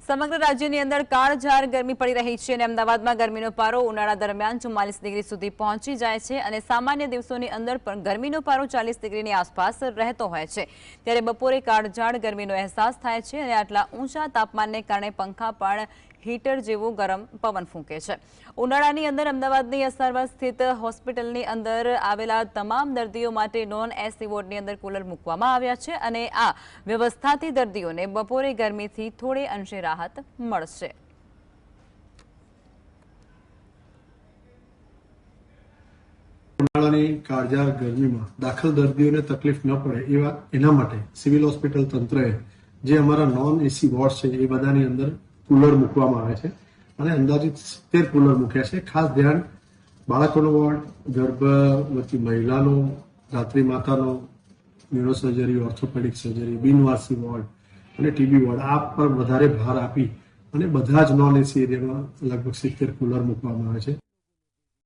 સમગ્ર રાજ્યની અંદર કાળઝાર ગરમી પડી રહી છે અને અમદાવાદમાં ગરમીનો પારો ઉનાળા દરમિયાન ચુમ્માલીસ ડિગ્રી સુધી પહોંચી જાય છે અને સામાન્ય દિવસોની અંદર પણ ગરમીનો પારો ચાલીસ ડિગ્રીની આસપાસ રહેતો હોય છે. ત્યારે બપોરે કાળઝાળ ગરમીનો અહેસાસ થાય છે અને આટલા ઊંચા તાપમાનને કારણે પંખા પણ હીટર જેવો ગરમ પવન ફૂંકે છે. ઉનાળાની અંદર અમદાવાદની અસરવા સ્થિત હોસ્પિટલની અંદર આવેલા તમામ દર્દીઓ માટે નોન એસી વોર્ડની અંદર કુલર મૂકવામાં આવ્યા છે અને આ વ્યવસ્થાથી દર્દીઓને બપોરે ગરમીથી થોડે અંશે રાહત મળશે. ઉનાળાની કાળજાળ ગરમીમાં દાખલ દર્દીઓને તકલીફ ન પડે એવા એના માટે સિવિલ હોસ્પિટલ તંત્રએ જે અમારા નોન એસી વોર્ડ છે એ બધાની અંદર કુલર મૂકવામાં આવે છે અને અંદાજિત સિત્તેર કુલર મૂક્યા છે. ખાસ ધ્યાન બાળકોનો વોર્ડ, ગર્ભવતી મહિલાનો, રાત્રિ માતાનો, ન્યુરોસર્જરી, ઓર્થોપેડિક સર્જરી, બિનવારસી વોર્ડ અને ટીબી વોર્ડ આ પર વધારે ભાર આપી અને બધા જ નોન એસી એરિયામાં લગભગ સિત્તેર કુલર મૂકવામાં આવે છે.